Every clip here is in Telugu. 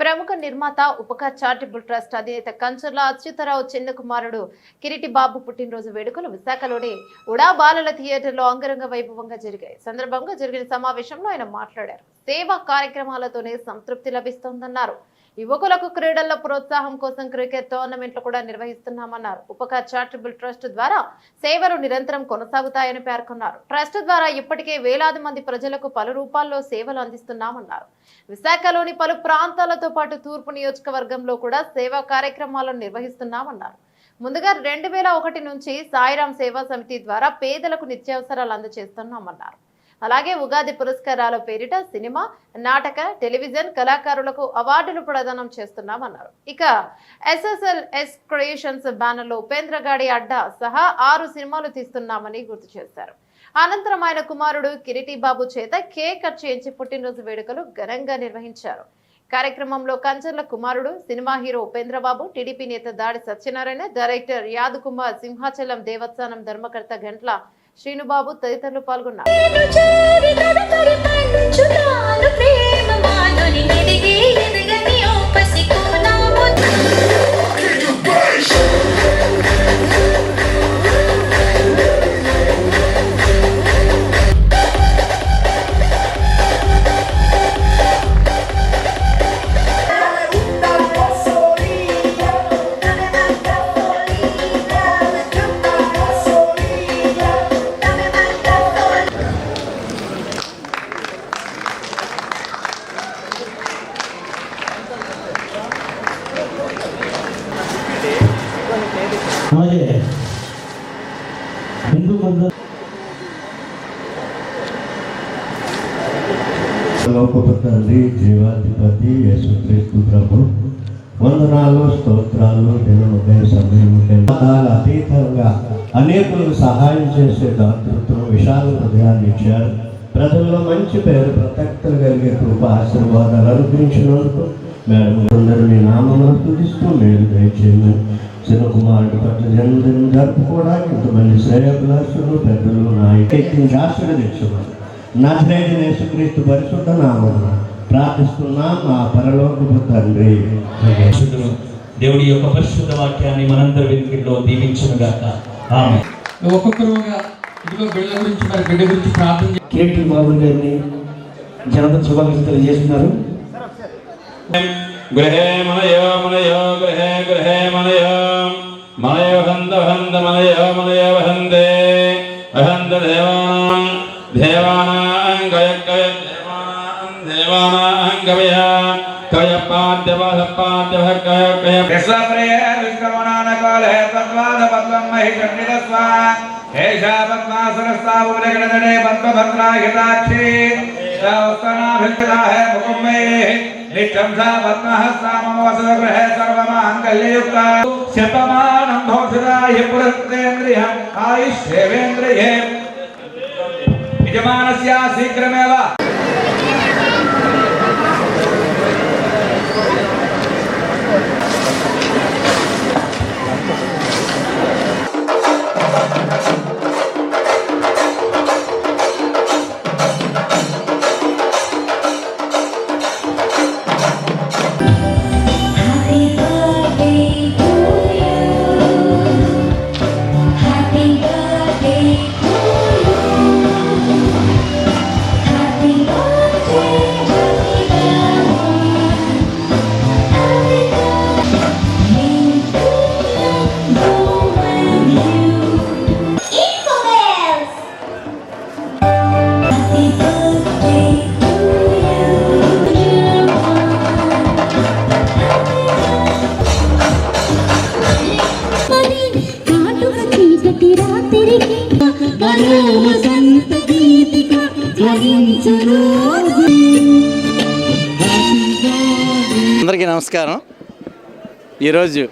ప్రముఖ నిర్మాత ఉపకార్ చారిటబుల్ ట్రస్ట్ అధినేత కంచర్ల అచ్యుతరావు చిన్న కుమారుడు కిరీటి బాబు పుట్టినరోజు వేడుకలు విశాఖలోని ఉడా బాలల థియేటర్లో అంగరంగ వైభవంగా జరిగాయి. సందర్భంగా జరిగిన సమావేశంలో ఆయన మాట్లాడారు. సేవా కార్యక్రమాలతోనే సంతృప్తి లభిస్తోందన్నారు. యువకులకు క్రీడల్లో ప్రోత్సాహం కోసం క్రికెట్ టోర్నమెంట్లు కూడా నిర్వహిస్తున్నామన్నారు. ఉపకార్ చారిటబుల్ ట్రస్ట్ ద్వారా సేవలు నిరంతరం కొనసాగుతాయని పేర్కొన్నారు. ట్రస్ట్ ద్వారా ఇప్పటికే వేలాది మంది ప్రజలకు పలు రూపాల్లో సేవలు అందిస్తున్నామన్నారు. విశాఖలోని పలు ప్రాంతాలతో పాటు తూర్పు నియోజకవర్గంలో కూడా సేవా కార్యక్రమాలను నిర్వహిస్తున్నామన్నారు. ముందుగా రెండు వేల ఒకటి నుంచి సాయిరాం సేవా సమితి ద్వారా పేదలకు నిత్యావసరాలు అందజేస్తున్నామన్నారు. అలాగే ఉగాది పురస్కారాల పేరిట సినిమా నాటక టెలివిజన్ కళాకారులకు అవార్డులు ప్రదానం చేస్తున్నామన్నారు. ఇక ఎస్ఎస్ఎల్ ఎస్ క్రియేషన్స్ బ్యానర్లో ఉపేంద్రగాడి అడ్డా సహా ఆరు సినిమాలు తీస్తున్నామని గుర్తు చేశారు. అనంతరం ఆయన కుమారుడు కిరీటి బాబు చేత కేక్ కట్ చేయించి పుట్టినరోజు వేడుకలు ఘనంగా నిర్వహించారు. కార్యక్రమంలో కంచర్ల కుమారుడు సినిమా హీరో ఉపేంద్రబాబు టీడీపీ నేత దాడి సత్యనారాయణ డైరెక్టర్ యాద్ కుమార్ సింహాచలం దేవస్థానం ధర్మకర్త గంట్ల శ్రీనుబాబు తదితరులు పాల్గొన్నారు లోకపు తండ్రి జీవాధిపతి యేసుక్రీస్తు ప్రభు. వందనాలు స్తోత్రాలు దినముకై సమయముకై మతాల అతీతంగా అనేకులకు సహాయం చేసే దాతృత్వం విశాల హృదయాన్ని ఇచ్చారు. ప్రజల్లో మంచి పేరు ప్రత్యక్తలు కలిగే కృప ఆశీర్వాదాలు అనుగ్రహించినందుకు మేడం అందరూ మీ నామమును తుడిస్తూ మేలు దయచేయమని చిన్న కుమారుడు పట్ల జన్మదినం జరుపుకోవడానికి ఇంతమంది శ్రేయభిలాషులు పెద్దలు నాయకులు ఆశీర్వదించమని నజరేడి యేసుక్రీస్తు పరిశుద్ధ నామమున ప్రార్థిస్తున్నాం మా పరలోకపు తండ్రి. దేవుడి యొక్క పరిశుద్ధ వాక్యాన్ని మనందరి వెనుకల్లో దీవించును గాక. ఆమె ఒక్కొక్కరుగా ఇదిగో బిడ్డ గురించి మరి బిడ్డ గురించి ప్రార్థన. కేటీ బాబు గారిని జనత శుభాకాంక్షలు తెలియజేస్తున్నారు. గృహే మనయో మనయో గృహే గృహే మనయో. మనయో హంత హంత మనయో మనయో கவையா கயப்பாந்தவஹப்பாந்தவஹக்கயக்கயபேஸ்வரேரவிஷ்கமனானகாலஹே பத்மாதபத்மாமஹிகண்டிதஸ்வாஹேஷாபத்மாசரஸ்தாபுரகடதனே பத்மபத்ராஹிதாட்சே முகம்மே நிச்சம்சா பத்மஹஸ்தாமவசதகிரஹே சர்வமாங்கல்யயுக்தா शतमानं भोषदाय पुरस्तेन्द्रियम् आयुष्येवेन्द्रिये यजमानस्य शीघ्रमेव అందరికీ నమస్కారం. ఈరోజు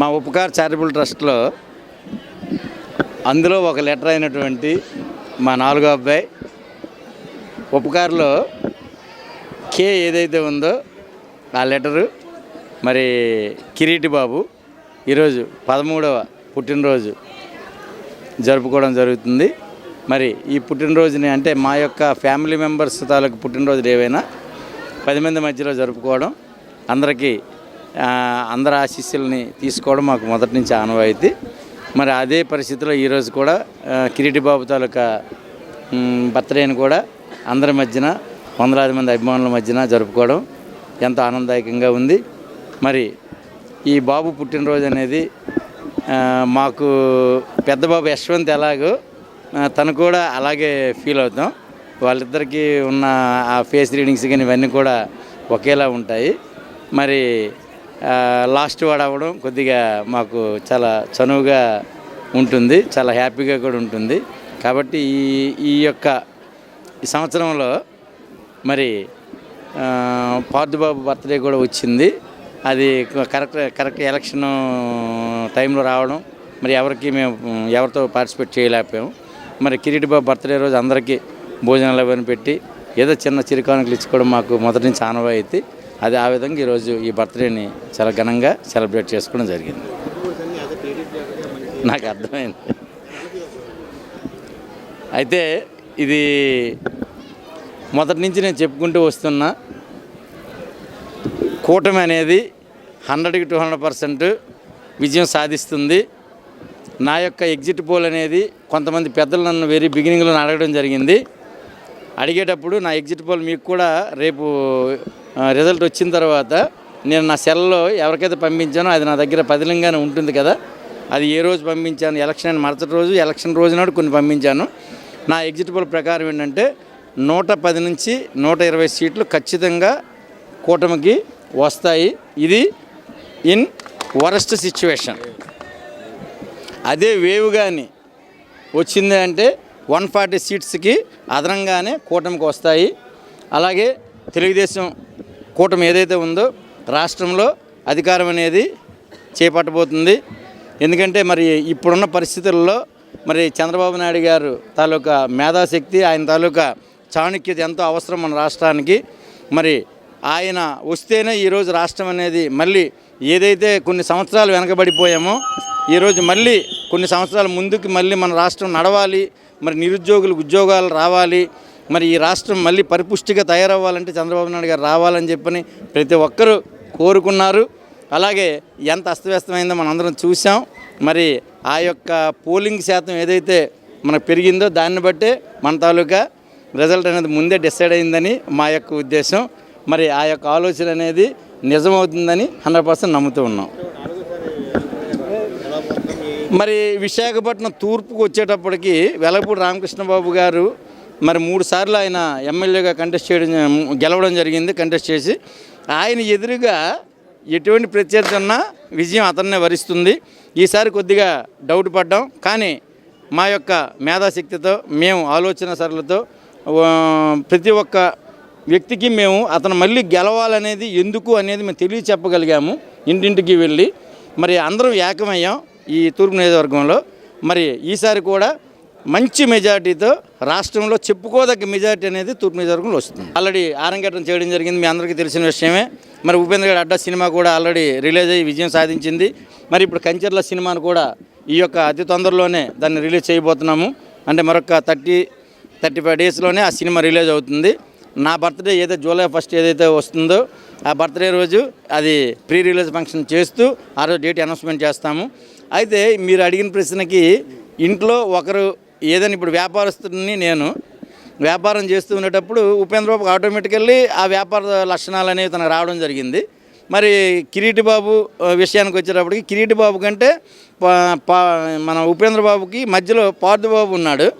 మా ఉపకార్ చారిటబుల్ ట్రస్ట్లో అందులో ఒక లెటర్ అయినటువంటి మా నాలుగో అబ్బాయి ఉపకార్లో కే ఏదైతే ఉందో ఆ లెటరు మరి కిరీటి బాబు ఈరోజు పదమూడవ పుట్టినరోజు జరుపుకోవడం జరుగుతుంది. మరి ఈ పుట్టినరోజుని అంటే మా యొక్క ఫ్యామిలీ మెంబర్స్ తాలూకు పుట్టినరోజులు ఏవైనా పది మంది మధ్యలో జరుపుకోవడం అందరికీ అందరి ఆశీస్సుల్ని తీసుకోవడం మాకు మొదటి నుంచి ఆనవాయితీ. మరి అదే పరిస్థితిలో ఈరోజు కూడా కిరీటిబాబు కిరీటి బాబు తాలూకా బర్త్డేని కూడా అందరి మధ్యన వందలాది మంది అభిమానుల మధ్యన జరుపుకోవడం ఎంతో ఆనందదాయకంగా ఉంది. మరి ఈ బాబు పుట్టినరోజు అనేది మాకు పెద్ద బాబు యశ్వంత్ ఎలాగో తను కూడా అలాగే ఫీల్ అవుతాం. వాళ్ళిద్దరికీ ఉన్న ఆ ఫేస్ రీడింగ్స్ కానీ ఇవన్నీ కూడా ఒకేలా ఉంటాయి. మరి లాస్ట్ వాడు అవ్వడం కొద్దిగా మాకు చాలా చనువుగా ఉంటుంది చాలా హ్యాపీగా కూడా ఉంటుంది. కాబట్టి ఈ ఈ యొక్క ఈ సంవత్సరంలో మరి పార్థుబాబు పార్థబాబు బర్త్డే కూడా వచ్చింది. అది కరెక్ట్ కరెక్ట్ ఎలక్షన్ టైంలో రావడం మరి ఎవరికి మేము ఎవరితో పార్టిసిపేట్ చేయలేకపోయాము మరి కిరీటి బాబు బర్త్డే రోజు అందరికీ భోజనాలు అవన్నీ పెట్టి ఏదో చిన్న చిరుకానుకలు ఇచ్చుకోవడం మాకు మొదటి నుంచి ఆనవాయితీ. అది ఆ విధంగా ఈరోజు ఈ బర్త్డేని చాలా ఘనంగా సెలబ్రేట్ చేసుకోవడం జరిగింది. నాకు అర్థమైంది. అయితే ఇది మొదటి నుంచి నేను చెప్పుకుంటూ వస్తున్నా కూటమి అనేది హండ్రెడ్కి టూ హండ్రెడ్ పర్సెంట్ విజయం సాధిస్తుంది. నా యొక్క ఎగ్జిట్ పోల్ అనేది కొంతమంది పెద్దలు నన్ను వెరీ బిగినింగ్లో అడగడం జరిగింది. అడిగేటప్పుడు నా ఎగ్జిట్ పోల్ మీకు కూడా రేపు రిజల్ట్ వచ్చిన తర్వాత నేను నా సెల్లో ఎవరికైతే పంపించానో అది నా దగ్గర పదిలంగానే ఉంటుంది కదా. అది ఏ రోజు పంపించాను ఎలక్షన్ అయిన మరుసటి రోజు ఎలక్షన్ రోజు నాడు కొన్ని పంపించాను. నా ఎగ్జిట్ పోల్ ప్రకారం ఏంటంటే నూట పది నుంచి నూట ఇరవై సీట్లు ఖచ్చితంగా కూటమికి వస్తాయి. ఇది ఇన్ వరస్ట్ సిచ్యువేషన్ అదే వేవ్ కానీ వచ్చింది అంటే వన్ ఫార్టీ సీట్స్కి అదనంగానే కూటమికి వస్తాయి. అలాగే తెలుగుదేశం కూటమి ఏదైతే ఉందో రాష్ట్రంలో అధికారం అనేది చేపట్టబోతుంది. ఎందుకంటే మరి ఇప్పుడున్న పరిస్థితుల్లో మరి చంద్రబాబు నాయుడు గారు తాలూకా మేధాశక్తి ఆయన తాలూకా చాణక్యత ఎంతో అవసరం మన రాష్ట్రానికి. మరి ఆయన వస్తేనే ఈరోజు రాష్ట్రం అనేది మళ్ళీ ఏదైతే కొన్ని సంవత్సరాలు వెనకబడిపోయామో ఈరోజు మళ్ళీ కొన్ని సంవత్సరాల ముందుకు మళ్ళీ మన రాష్ట్రం నడవాలి మరి నిరుద్యోగులకు ఉద్యోగాలు రావాలి మరి ఈ రాష్ట్రం మళ్ళీ పరిపుష్టిగా తయారవ్వాలంటే చంద్రబాబు నాయుడు గారు రావాలని చెప్పని ప్రతి ఒక్కరూ కోరుకున్నారు. అలాగే ఎంత అస్తవ్యస్తమైందో మనం అందరం చూసాం మరి ఆ యొక్క పోలింగ్ శాతం ఏదైతే మనకు పెరిగిందో దాన్ని బట్టే మన తాలూకా రిజల్ట్ అనేది ముందే డిసైడ్ అయిందని మా యొక్క ఉద్దేశం. మరి ఆ యొక్క ఆలోచన అనేది నిజమవుతుందని హండ్రెడ్ పర్సెంట్ నమ్ముతూ ఉన్నాం. మరి విశాఖపట్నం తూర్పుకు వచ్చేటప్పటికి వెలపూడి రామకృష్ణబాబు గారు మరి మూడు సార్లు ఆయన ఎమ్మెల్యేగా కంటెస్ట్ చేయడం గెలవడం జరిగింది కంటెస్ట్ చేసి ఆయన ఎదురుగా ఎటువంటి ప్రత్యర్థి ఉన్నా విజయం అతన్నే వరిస్తుంది. ఈసారి కొద్దిగా డౌట్ పడ్డాం. కానీ మా యొక్క మేధాశక్తితో మేము ఆలోచన సరళతో ప్రతి ఒక్క వ్యక్తికి మేము అతను మళ్ళీ గెలవాలనేది ఎందుకు అనేది మేము తెలియ చెప్పగలిగాము ఇంటింటికి వెళ్ళి మరి అందరం ఏకమయ్యాం. ఈ తూర్పు నియోజకవర్గంలో మరి ఈసారి కూడా మంచి మెజార్టీతో రాష్ట్రంలో చెప్పుకోదగ్గ మెజార్టీ అనేది తూర్పు నియోజకవర్గంలో వస్తుంది. ఆల్రెడీ ఆరంగేటం చేయడం జరిగింది మీ అందరికీ తెలిసిన విషయమే. మరి ఉపేంద్ర గారి అడ్డా సినిమా కూడా ఆల్రెడీ రిలీజ్ అయ్యి విజయం సాధించింది. మరి ఇప్పుడు కంచర్ల సినిమాను కూడా ఈ యొక్క అతి తొందరలోనే దాన్ని రిలీజ్ చేయబోతున్నాము. అంటే మరొక థర్టీ థర్టీ ఫైవ్ డేస్లోనే ఆ సినిమా రిలీజ్ అవుతుంది. నా బర్త్డే ఏదైతే జూలై ఫస్ట్ ఏదైతే వస్తుందో ఆ బర్త్డే రోజు అది ప్రీ రిలీజ్ ఫంక్షన్ చేస్తూ ఆ రోజు డేట్ అనౌన్స్మెంట్ చేస్తాము. అయితే మీరు అడిగిన ప్రశ్నకి ఇంట్లో ఒకరు ఏదైనా ఇప్పుడు వ్యాపారస్తుడిని నేను వ్యాపారం చేస్తూ ఉండేటప్పుడు ఉపేంద్రబాబుకి ఆటోమేటికల్లీ ఆ వ్యాపార లక్షణాలు అనేవి తనకు రావడం జరిగింది. మరి కిరీటి బాబు విషయానికి వచ్చేటప్పటికి కిరీటి బాబు కంటే పా- మన ఉపేంద్రబాబుకి మధ్యలో పార్థు బాబు ఉన్నాడు.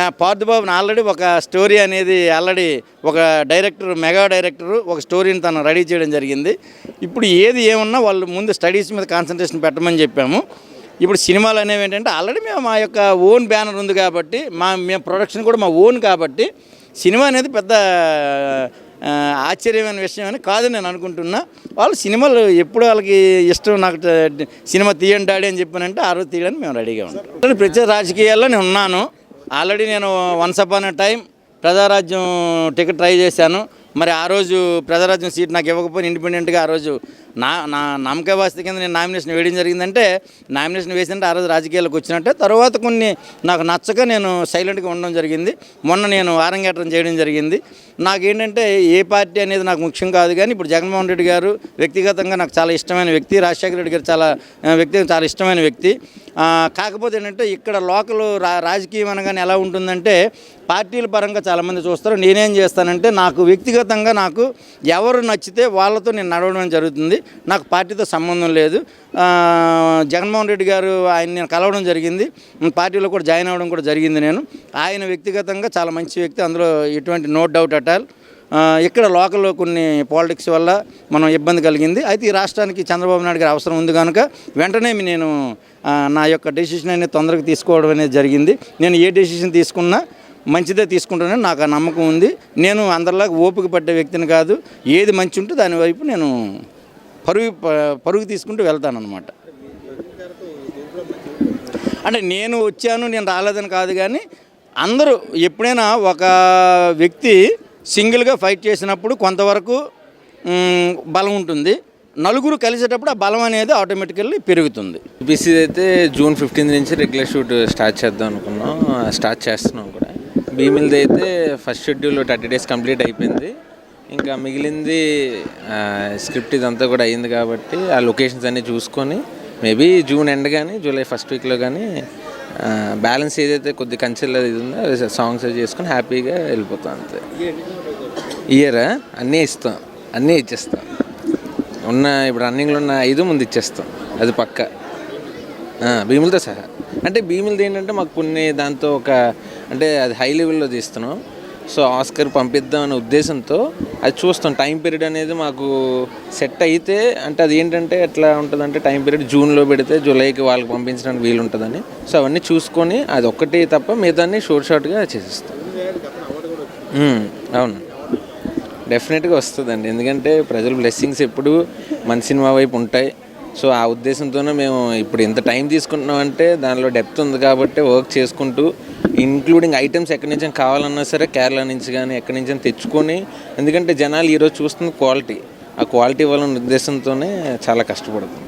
ఆ బాబుని ఆల్రెడీ ఒక స్టోరీ అనేది ఆల్రెడీ ఒక డైరెక్టర్ మెగా డైరెక్టర్ ఒక స్టోరీని తను రెడీ చేయడం జరిగింది. ఇప్పుడు ఏది ఏమున్నా వాళ్ళు ముందు స్టడీస్ మీద కాన్సన్ట్రేషన్ పెట్టమని చెప్పాము. ఇప్పుడు సినిమాలు అనేవి ఏంటంటే ఆల్రెడీ మేము మా యొక్క ఓన్ బ్యానర్ ఉంది కాబట్టి మా మేము ప్రొడక్షన్ కూడా మా ఓన్ కాబట్టి సినిమా అనేది పెద్ద ఆశ్చర్యమైన విషయం అని కాదు నేను అనుకుంటున్నా. వాళ్ళు సినిమాలు ఎప్పుడు వాళ్ళకి ఇష్టం నాకు సినిమా తీయండి డాడీ అని చెప్పానంటే ఆ రోజు తీయడానికి మేము రెడీగా ఉంటాం ఆల్రెడీ ప్రత్యేక రాజకీయాల్లో నేను ఉన్నాను. ఆల్రెడీ నేను once upon time Prajarajyam ticket try చేశాను. మరి ఆ రోజు ప్రజారాజ్యం సీట్ నాకు ఇవ్వకపోయినా ఇండిపెండెంట్గా ఆ రోజు నా నా నమ్మక వాస్తి కింద నేను నామినేషన్ వేయడం జరిగిందంటే నామినేషన్ వేసిందంటే ఆ రోజు రాజకీయాలకు వచ్చినట్టే. తర్వాత కొన్ని నాకు నచ్చక నేను సైలెంట్గా ఉండడం జరిగింది. మొన్న నేను ఆరంగేటం చేయడం జరిగింది. నాకేంటంటే ఏ పార్టీ అనేది నాకు ముఖ్యం కాదు కానీ ఇప్పుడు జగన్మోహన్ రెడ్డి గారు వ్యక్తిగతంగా నాకు చాలా ఇష్టమైన వ్యక్తి రాజశేఖర రెడ్డి గారు చాలా వ్యక్తి చాలా ఇష్టమైన వ్యక్తి. కాకపోతే ఏంటంటే ఇక్కడ లోకల్ రా రాజకీయం అనగానే ఎలా ఉంటుందంటే పార్టీల పరంగా చాలామంది చూస్తారు. నేనేం చేస్తానంటే నాకు వ్యక్తిగతంగా నాకు ఎవరు నచ్చితే వాళ్ళతో నేను నడవడం జరుగుతుంది. నాకు పార్టీతో సంబంధం లేదు. జగన్మోహన్ రెడ్డి గారు ఆయన నేను కలవడం జరిగింది. పార్టీలో కూడా జాయిన్ అవ్వడం కూడా జరిగింది నేను. ఆయన వ్యక్తిగతంగా చాలా మంచి వ్యక్తి. అందులో ఎటువంటి నో డౌట్ అట్ ఆల్. ఇక్కడ లోకల్లో కొన్ని పాలిటిక్స్ వల్ల మనం ఇబ్బంది కలిగింది. అయితే ఈ రాష్ట్రానికి చంద్రబాబు నాయుడు గారి అవసరం ఉంది కనుక వెంటనే నేను నా యొక్క డెసిషన్ అనేది తొందరగా తీసుకోవడం అనేది జరిగింది. నేను ఏ డెసిషన్ తీసుకున్నా మంచిదే తీసుకుంటానని నాకు ఆ నమ్మకం ఉంది. నేను అందరిలాగా ఓపిక పడ్డ వ్యక్తిని కాదు. ఏది మంచి ఉంటే దాని వైపు నేను పరుగు పరుగు తీసుకుంటూ వెళ్తానమాట అంటే నేను వచ్చాను నేను రాలేదని కాదు కానీ అందరూ ఎప్పుడైనా ఒక వ్యక్తి సింగిల్గా ఫైట్ చేసినప్పుడు కొంతవరకు బలం ఉంటుంది. నలుగురు కలిసేటప్పుడు ఆ బలం అనేది ఆటోమేటికల్లీ పెరుగుతుంది. బీసీ అయితే జూన్ ఫిఫ్టీన్త్ నుంచి రెగ్యులర్ షూట్ స్టార్ట్ చేద్దాం అనుకున్నాం. స్టార్ట్ చేస్తున్నాం కూడా. భీమిల్ది అయితే first schedule thirty days complete అయిపోయింది. ఇంకా మిగిలింది స్క్రిప్ట్ ఇదంతా కూడా అయ్యింది కాబట్టి ఆ లొకేషన్స్ అన్నీ చూసుకొని మేబీ జూన్ ఎండ్ కానీ జూలై ఫస్ట్ వీక్లో కానీ బ్యాలెన్స్ ఏదైతే కొద్ది కన్సిల్ ఇది ఉందో సాంగ్స్ అది చేసుకొని హ్యాపీగా వెళ్ళిపోతాం అంతే. ఇయర్ అన్నీ ఇస్తాం. అన్నీ ఇచ్చేస్తాం. ఉన్న ఇప్పుడు రన్నింగ్లో ఉన్న ఐదు ముందు ఇచ్చేస్తాం. అది పక్క. భీములతో సహా. అంటే భీములది ఏంటంటే మాకు కొన్ని దాంతో ఒక అంటే అది హై లెవెల్లో తీస్తున్నాం. సో ఆస్కర్ పంపిద్దాం అనే ఉద్దేశంతో అది చూస్తాం. టైం పీరియడ్ అనేది మాకు సెట్ అయితే అంటే అది ఏంటంటే ఎట్లా ఉంటుందంటే టైం పీరియడ్ జూన్లో పెడితే జూలైకి వాళ్ళకి పంపించడానికి వీలు ఉంటుందని. సో అవన్నీ చూసుకొని అది ఒక్కటి తప్ప మిగతాన్ని షార్ట్ షార్ట్గా చేసేస్తాం. అవును. డెఫినెట్గా వస్తుందండి. ఎందుకంటే ప్రజలు బ్లెస్సింగ్స్ ఎప్పుడు మన సినిమా వైపు ఉంటాయి. సో ఆ ఉద్దేశంతోనే మేము ఇప్పుడు ఇంత టైం తీసుకుంటున్నాం అంటే దానిలో డెప్త్ ఉంది కాబట్టి వర్క్ చేసుకుంటూ ఇంక్లూడింగ్ ఐటమ్స్ ఎక్కడి నుంచి కావాలన్నా సరే కేరళ నుంచి కానీ ఎక్కడి నుంచి తెచ్చుకొని ఎందుకంటే జనాలు ఈరోజు చూస్తుంది క్వాలిటీ ఆ క్వాలిటీ వల్ల ఉద్దేశంతోనే చాలా కష్టపడుతుంది